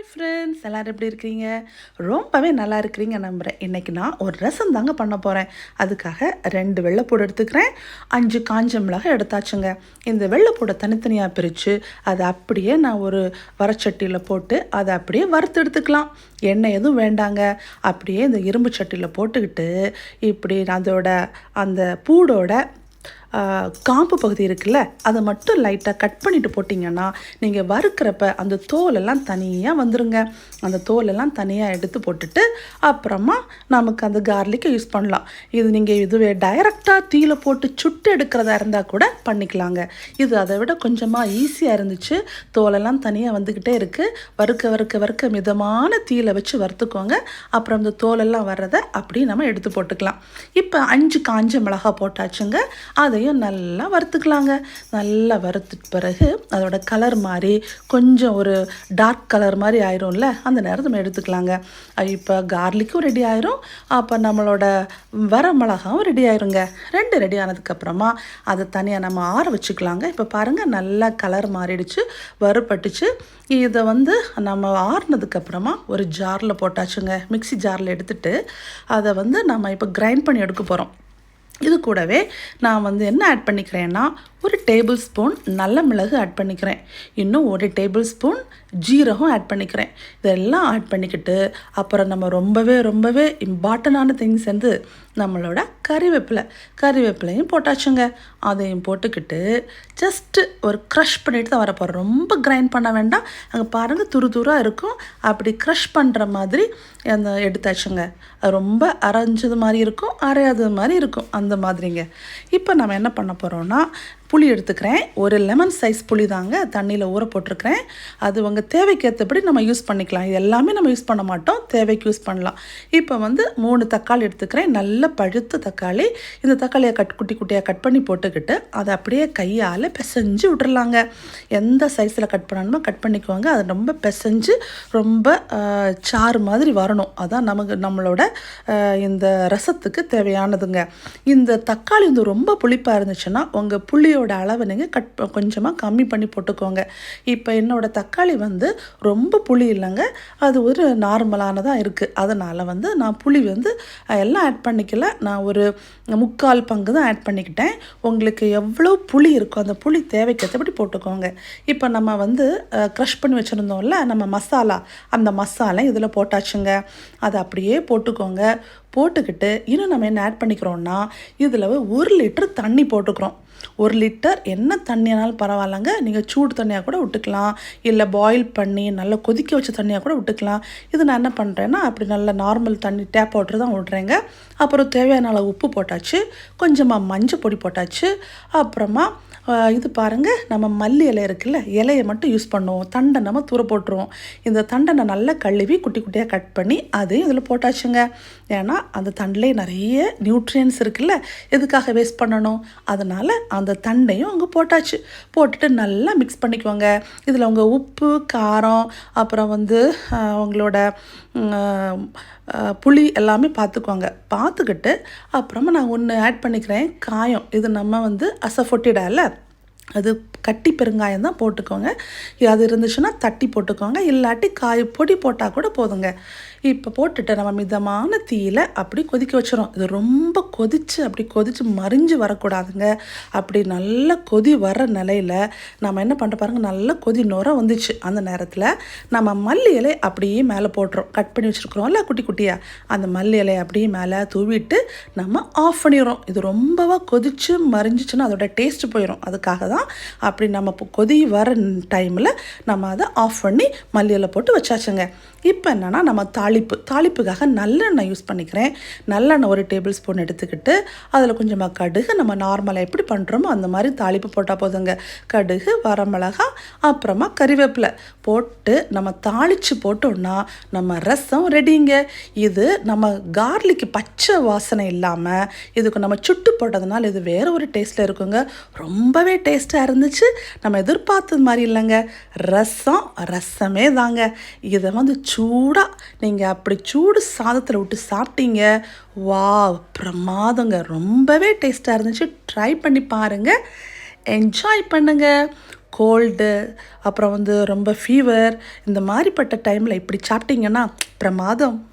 Hi friends எல்லோரும் எப்படி இருக்கிறீங்க? ரொம்பவே நல்லா இருக்கிறீங்க நம்புகிறேன் இன்றைக்கி நான் ஒரு ரசம் தாங்க பண்ண போகிறேன் அதுக்காக ரெண்டு வெள்ளைப்பூடு எடுத்துக்கிறேன். அஞ்சு காஞ்ச மிளகாய் எடுத்தாச்சுங்க. இந்த வெள்ளைப்பூடை தனித்தனியாக பிரித்து அதை அப்படியே நான் ஒரு வரச்சட்டியில் போட்டு அதை அப்படியே வறுத்து எடுத்துக்கலாம். எண்ணெய் எதுவும் வேண்டாங்க. அப்படியே இந்த இரும்பு சட்டியில் போட்டுக்கிட்டு இப்படி அதோட அந்த பூடோட காம்பு பகுதி இருக்குல்ல அதை மட்டும் லைட்டாக கட் பண்ணிட்டு போட்டிங்கன்னா நீங்கள் வறுக்கிறப்ப அந்த தோலெல்லாம் தனியாக வந்துருங்க. அந்த தோலெல்லாம் தனியாக எடுத்து போட்டுட்டு அப்புறமா நமக்கு அந்த கார்லிக்கை யூஸ் பண்ணலாம். இது நீங்கள் இதுவே டைரெக்டாக தீயில போட்டு சுட்டு எடுக்கிறதா இருந்தால் கூட பண்ணிக்கலாங்க. இது அதை விட கொஞ்சமாக ஈஸியாக இருந்துச்சு. தோலெல்லாம் தனியாக வந்துக்கிட்டே இருக்குது வறுக்க வறுக்க வறுக்க மிதமான தீயில வச்சு வறுத்துக்கோங்க. அப்புறம் இந்த தோலெல்லாம் வர்றதை அப்படியே நம்ம எடுத்து போட்டுக்கலாம். இப்போ அஞ்சு காஞ்ச மிளகா போட்டாச்சுங்க. அதையும் நல்லா வறுத்துக்கலாங்க. நல்லா வறுத்துட்டு பிறகு அதோட கலர் மாதிரி கொஞ்சம் ஒரு டார்க் கலர் மாதிரி ஆயிரும்ல அந்த நேரம் நம்ம எடுத்துக்கலாங்க. இப்போ கார்லிக்கும் ரெடி ஆயிரும். அப்போ நம்மளோட வர மிளகாவும் ரெடி ஆயிருங்க. ரெண்டு ரெடி ஆனதுக்கப்புறமா அதை தனியாக நம்ம ஆற வச்சுக்கலாங்க. இப்போ பாருங்கள் நல்லா கலர் மாறிடுச்சு வறுப்பட்டுச்சு இதை வந்து நம்ம ஆறுனதுக்கப்புறமா ஒரு ஜாரில் போட்டாச்சுங்க. மிக்ஸி ஜாரில் எடுத்துகிட்டு அதை வந்து நம்ம இப்போ கிரைண்ட் பண்ணி எடுக்க போகிறோம் இது கூடவே நான் வந்து என்ன ஆட் பண்ணிக்கிறேன்னா ஒரு டேபிள் ஸ்பூன் நல்ல மிளகு ஆட் பண்ணிக்கிறேன். இன்னும் ஒரு டேபிள் ஸ்பூன் ஜீரகம் ஆட் பண்ணிக்கிறேன். இதெல்லாம் ஆட் பண்ணிக்கிட்டு அப்புறம் நம்ம ரொம்பவே ரொம்பவே இம்பார்ட்டண்டான திங்ஸ் வந்து நம்மளோட கறிவேப்பிலை. கறிவேப்பிலையும் போட்டாச்சுங்க. அதையும் போட்டுக்கிட்டு ஜஸ்ட்டு ஒரு க்ரஷ் பண்ணிட்டு தான் வரப்போகிறோம் ரொம்ப கிரைண்ட் பண்ண வேண்டாம். அங்கே பாருங்கள் துரு துராக இருக்கும். அப்படி க்ரஷ் பண்ணுற மாதிரி அந்த எடுத்தாச்சுங்க. அது ரொம்ப அரைஞ்சது மாதிரி இருக்கும் அரையாதது மாதிரி இருக்கும். அந்த மாதிரிங்க. இப்போ நம்ம என்ன பண்ண போகிறோம்னா புளி எடுத்துக்கிறேன். ஒரு லெமன் சைஸ் புளி தாங்க தண்ணியில் ஊற போட்டிருக்கிறேன். அது உங்கள் தேவைக்கு ஏற்றபடி நம்ம யூஸ் பண்ணிக்கலாம். இது எல்லாமே நம்ம யூஸ் பண்ண மாட்டோம். தேவைக்கு யூஸ் பண்ணலாம். இப்போ வந்து மூணு தக்காளி எடுத்துக்கிறேன். நல்ல பழுத்த தக்காளி. இந்த தக்காளியை கட் குட்டி குட்டியாக கட் பண்ணி போட்டுக்கிட்டு அதை அப்படியே கையால் பிசைஞ்சு விட்டுறலாங்க. எந்த சைஸில் கட் பண்ணணுமோ கட் பண்ணிக்குவாங்க அது ரொம்ப பிசைஞ்சு ரொம்ப சாறு மாதிரி வரணும். அதான் நமக்கு நம்மளோட இந்த ரசத்துக்கு தேவையானதுங்க. இந்த தக்காளி வந்து ரொம்ப புளிப்பாக இருந்துச்சுன்னா உங்கள் புளியோட அளவை நீங்கள் கட் கொஞ்சமாக கம்மி பண்ணி போட்டுக்கோங்க. இப்போ என்னோடய தக்காளி வந்து வந்து ரொம்ப புளி இல்லைங்க. அது ஒரு நார்மலானதாக இருக்குது அதனால் வந்து நான் புளி வந்து எல்லாம் ஆட் பண்ணிக்கல. நான் ஒரு முக்கால் பங்கு தான் ஆட் பண்ணிக்கிட்டேன். உங்களுக்கு எவ்வளோ புளி இருக்கோ அந்த புளி தேவைக்கேற்றபடி போட்டுக்கோங்க. இப்போ நம்ம வந்து க்ரஷ் பண்ணி வச்சுருந்தோம்ல நம்ம மசாலா அந்த மசாலா இதில் போட்டாச்சுங்க. அதை அப்படியே போட்டுக்கோங்க. போட்டுக்கிட்டு இன்னும் நம்ம என்ன ஆட் பண்ணிக்கிறோம்னா இதில் ஒரு லிட்டர் தண்ணி போட்டுக்கிறோம். ஒரு லிட்டர் என்ன தண்ணியானாலும் பரவாயில்லங்க. நீங்கள் சூடு தண்ணியாக கூட விட்டுக்கலாம். இல்லை பாயில் பண்ணி நல்லா கொதிக்க வச்ச தண்ணியாக கூட விட்டுக்கலாம். இது நான் என்ன பண்ணுறேன்னா அப்படி நல்ல நார்மல் தண்ணி டேப் வாட்டர் தான் விட்றேங்க. அப்புறம் தேவையான உப்பு போட்டாச்சு. கொஞ்சமாக மஞ்சள் பொடி போட்டாச்சு. அப்புறமா இது பாருங்கள் நம்ம மல்லி இலை இருக்குல்ல இலையை மட்டும் யூஸ் பண்ணுவோம். தண்டை நம்ம தூர போட்டுருவோம். இந்த தண்டை நல்லா கழுவி குட்டி குட்டியாக கட் பண்ணி அதையும் இதில் போட்டாச்சுங்க. ஏன்னா அந்த தண்டிலே நிறைய நியூட்ரியன்ஸ் இருக்குல்ல எதுக்காக வேஸ்ட் பண்ணணும்? அதனால் அந்த தண்டையும் அங்கே போட்டாச்சு. போட்டுட்டு நல்லா மிக்ஸ் பண்ணிக்குவாங்க. இதில் அவங்க உப்பு காரம் அப்புறம் வந்து அவங்களோட புளி எல்லாமே பார்த்துக்குவாங்க பார்த்துக்கிட்டு அப்புறமா நான் ஒன்று ஆட் பண்ணிக்கிறேன் காயம். இது நம்ம வந்து அசஃபொட்டிடால அது கட்டி பெருங்காயம் தான் போட்டுக்கோங்க. அது இருந்துச்சுன்னா தட்டி போட்டுக்கோங்க. இல்லாட்டி காய் பொடி போட்டால் கூட போதுங்க. இப்போ போட்டுட்டு நம்ம மிதமான தீயில அப்படி கொதிக்க வச்சிடும் இது ரொம்ப கொதிச்சு அப்படி கொதிச்சு மறிஞ்சு வரக்கூடாதுங்க. அப்படி நல்லா கொதி வர நிலையில் நம்ம என்ன பண்ணுற பாருங்க நல்லா கொதி நுரம் வந்துச்சு. அந்த நேரத்தில் நம்ம மல்லி இலை அப்படியே மேலே போட்டுறோம் கட் பண்ணி வச்சுருக்குறோம்ல குட்டி குட்டியாக அந்த மல்லி இலையை அப்படியே மேலே தூவிட்டு நம்ம ஆஃப் பண்ணிடுறோம். இது ரொம்பவா கொதிச்சு மறிஞ்சிச்சுன்னா அதோட டேஸ்ட் போயிடும் அதுக்காக தான் அப்படி நம்ம இப்போ கொதி வர டைமில் நம்ம அதை ஆஃப் பண்ணி மல்லி இலை போட்டு வச்சாச்சுங்க. இப்போ என்னென்னா நம்ம தாளிப்பு தாளிப்புக்காக நல்லெண்ணெய் யூஸ் பண்ணிக்கிறேன். நல்லெண்ணெய் ஒரு டேபிள் ஸ்பூன் எடுத்துக்கிட்டு அதில் கொஞ்சமாக கடுகு நம்ம நார்மலாக எப்படி பண்ணுறோமோ அந்த மாதிரி தாளிப்பு போட்டால் போதுங்க. கடுகு வரமிளகா அப்புறமா கறிவேப்பிலை போட்டு நம்ம தாளித்து போட்டோம்னா நம்ம ரசம் ரெடிங்க இது நம்ம கார்லிக்கு பச்சை வாசனை இல்லாமல் இதுக்கு நம்ம சுட்டு போட்டதுனால இது வேறு ஒரு டேஸ்ட்டில் இருக்குங்க. ரொம்பவே டேஸ்ட்டாக இருந்துச்சு. நம்ம எதிர்பார்த்தது மாதிரி இல்லைங்க. ரசம் ரசமே தாங்க. இதை வந்து சூடாக நீங்கள் அப்படி சூடு சாதத்தில் விட்டு சாப்பிட்டீங்க. வாவ் பிரமாதங்க. ரொம்பவே டேஸ்ட்டாக இருந்துச்சு. ட்ரை பண்ணி பாருங்கள் என்ஜாய் பண்ணுங்க. கோல்டு அப்புறம் வந்து ரொம்ப ஃபீவர் இந்த மாதிரிப்பட்ட டைமில் இப்படி சாப்பிட்டீங்கன்னா பிரமாதம்.